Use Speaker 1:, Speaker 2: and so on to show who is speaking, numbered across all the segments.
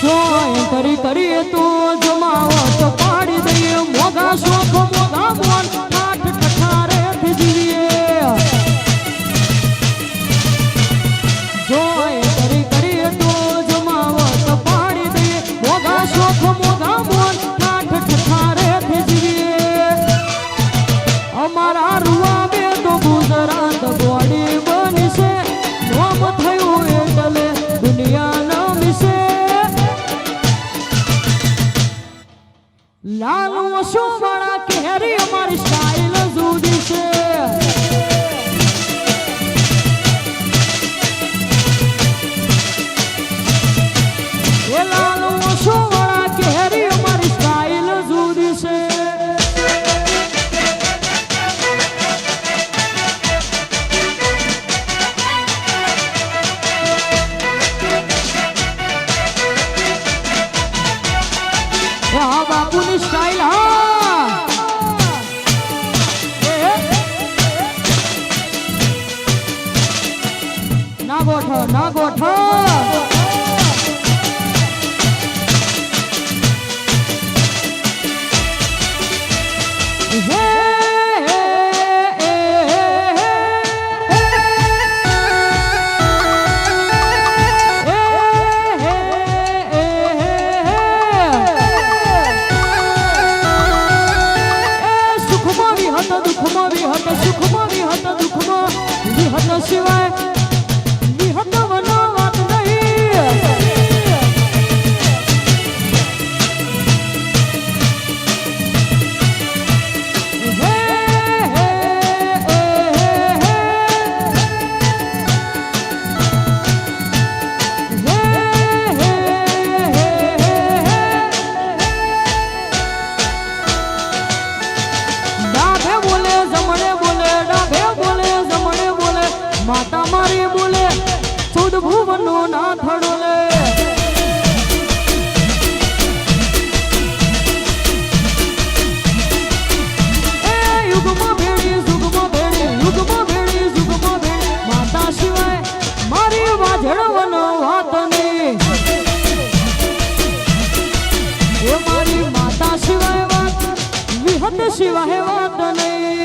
Speaker 1: સોય કરી કરી તું જમાવટ પાડી દઈએ મોગા શોખ મોગા મોન লাল ওষু মারা কেহারি আমার हर शिवाय शिव है वंदने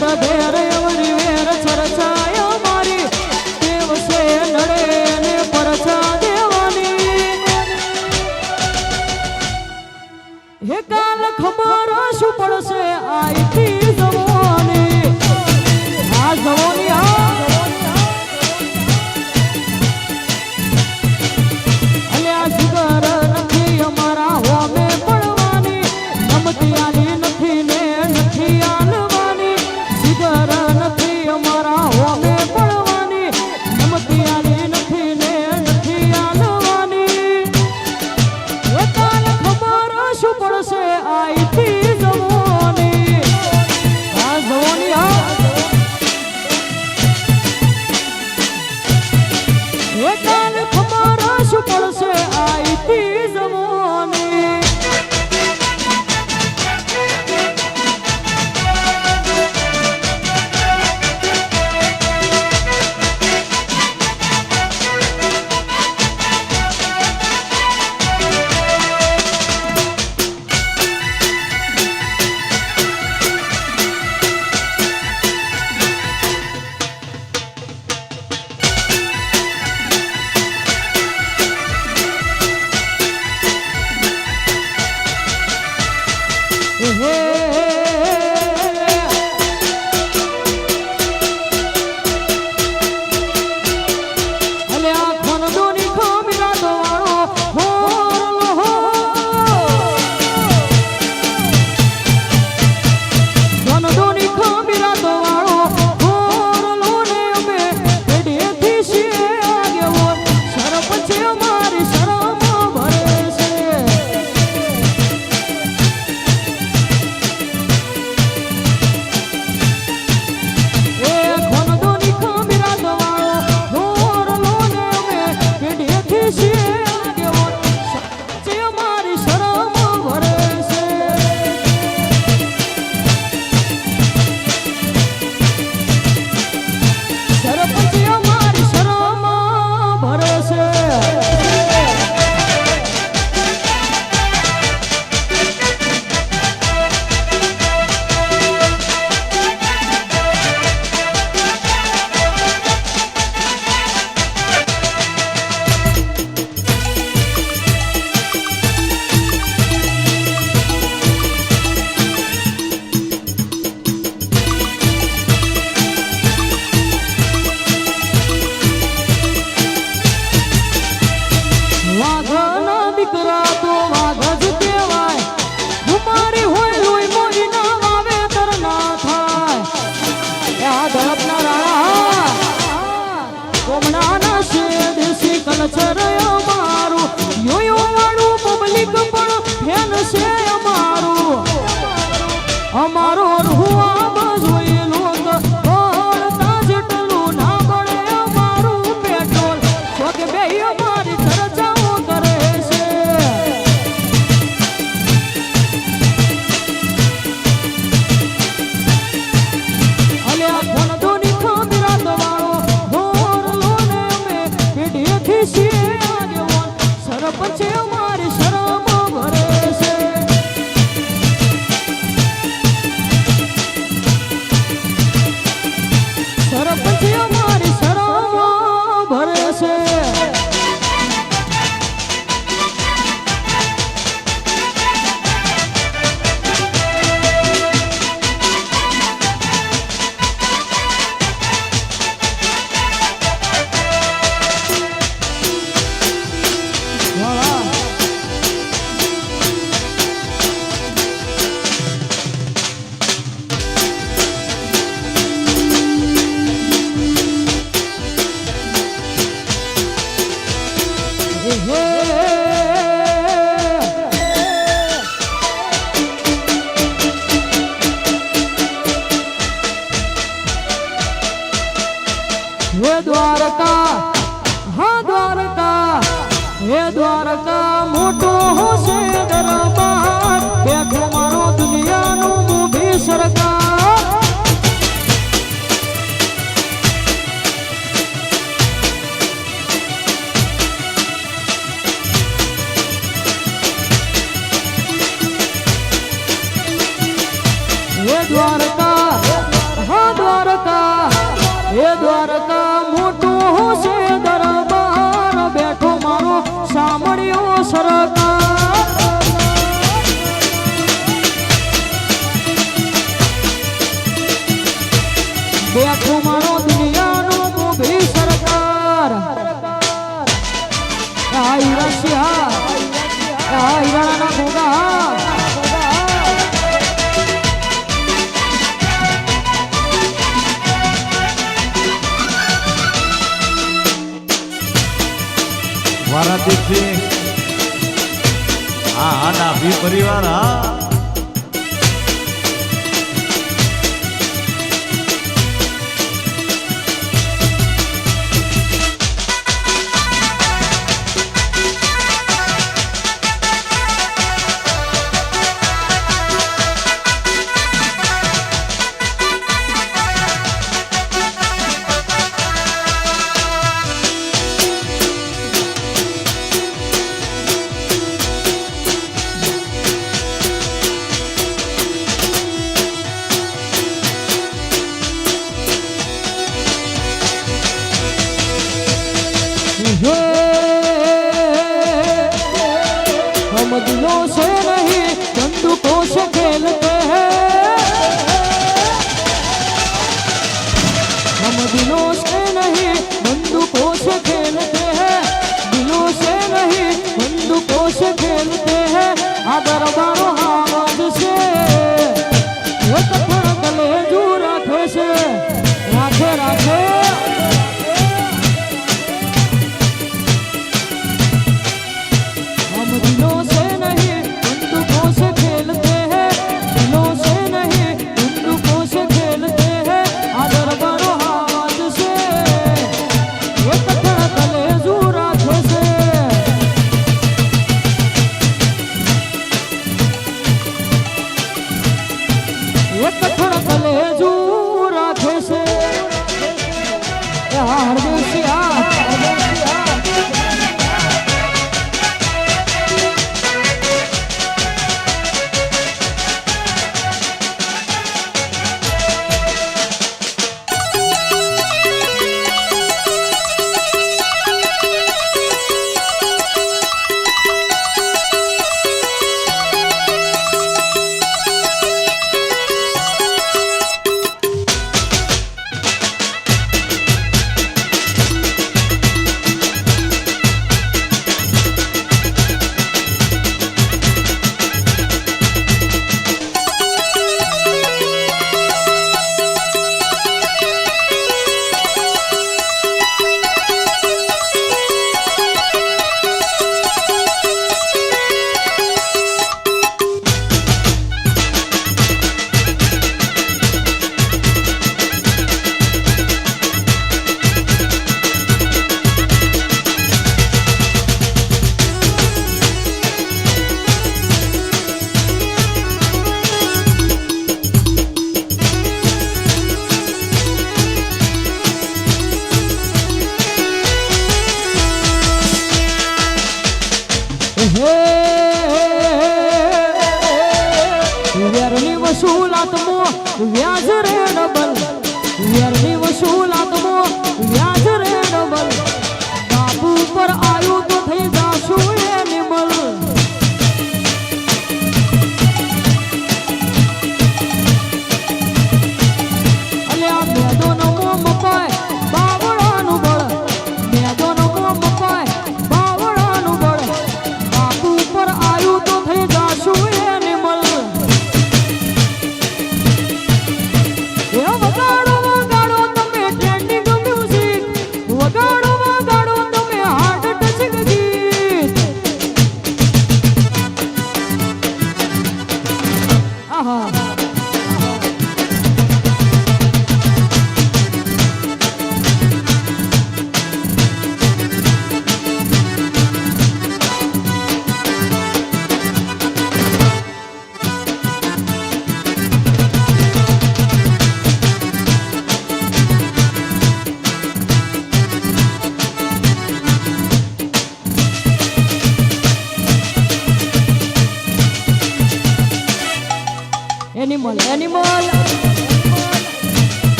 Speaker 1: ಬೇರೆ ಬೇರೆ કાલ ખબર શું પડશે આઈતી જમોને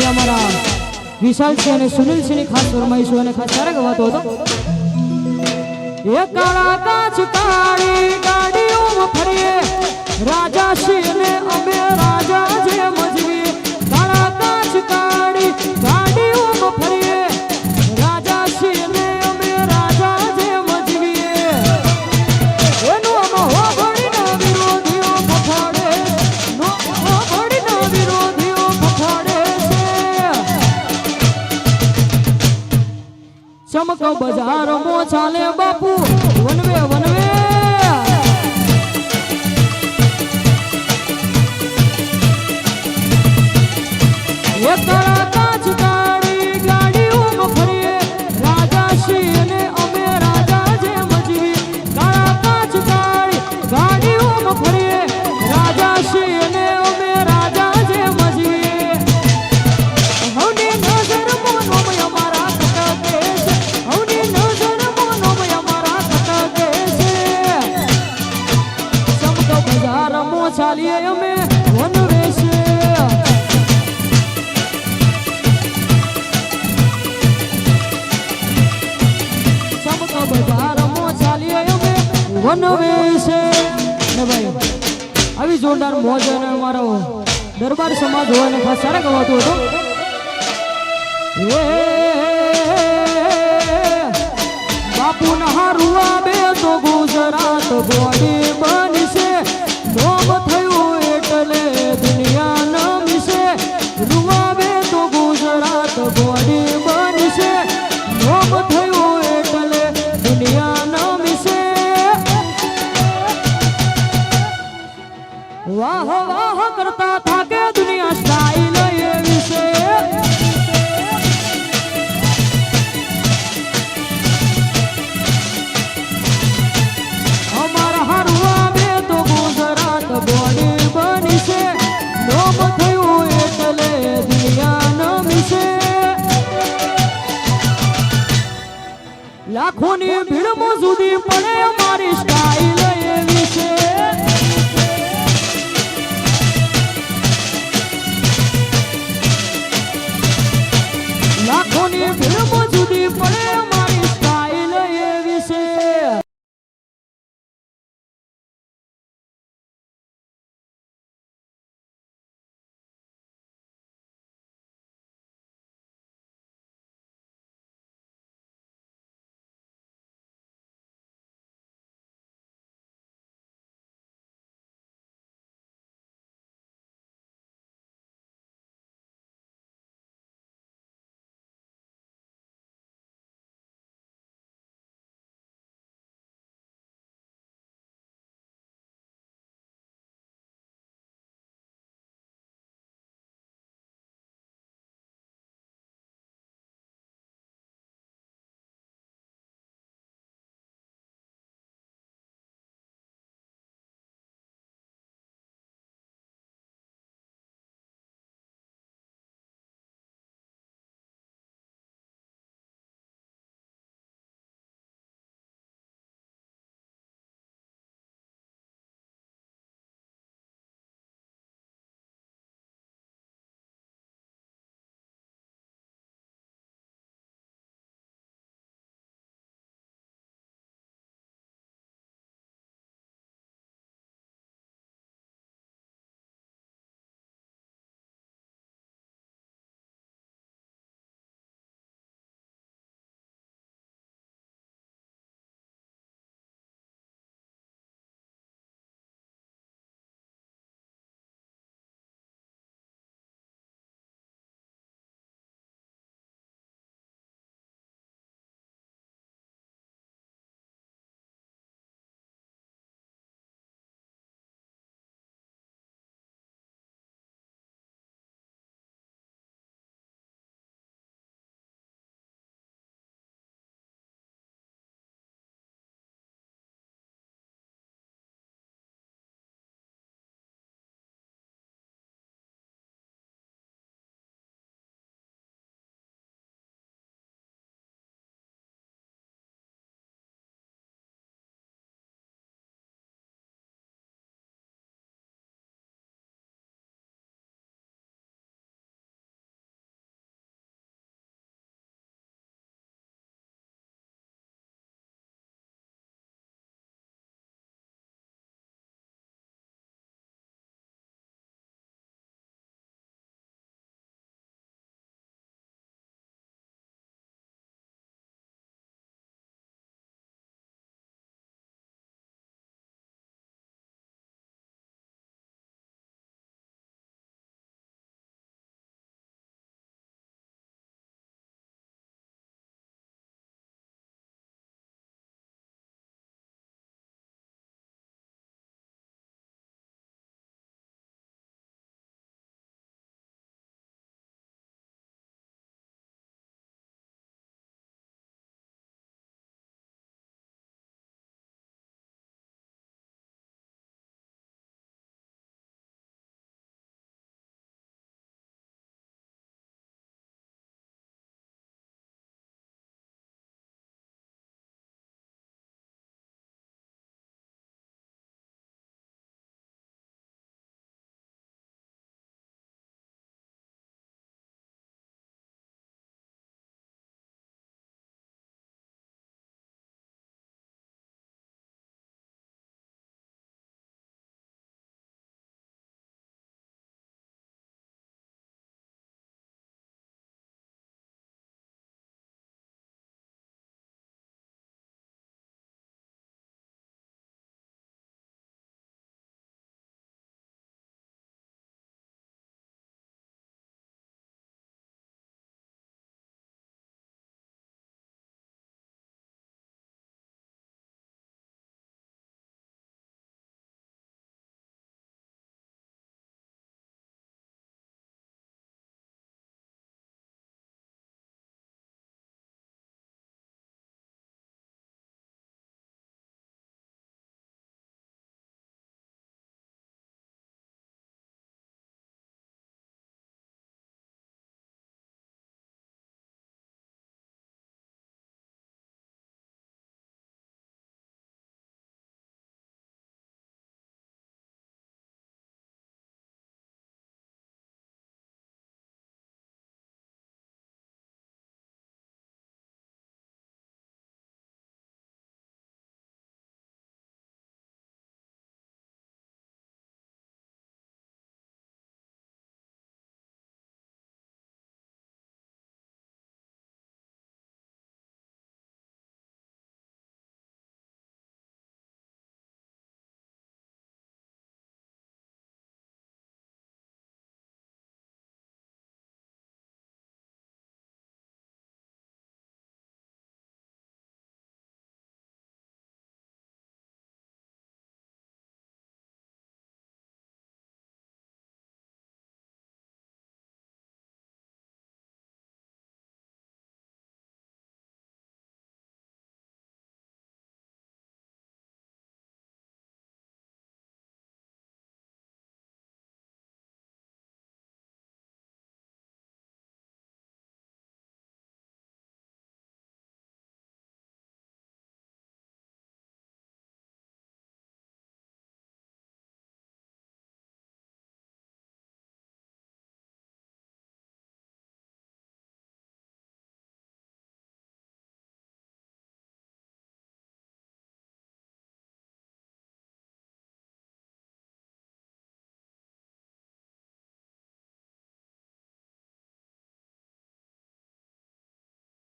Speaker 1: એ અમારા વિશાલ છે અને સુનિલ છે ખાસ ફરમાઈશું અને ખાસ ક્યારે ગવાતો હતો. કાળા કાચ કાળી ગાડીઓમાં ફરીએ. રાજા સિંહ ને અમે રાજા જે મજવી કાળા કાચ કાળી ગાડીઓમાં ફરીએ. ઠમક બજાર મો ચાલે બાપુ. One way one way. તારા ગવા ધોવાને સારા ગવાતું હતું. બાપુ નહારુઆ બે તો ગુજરાત બોલી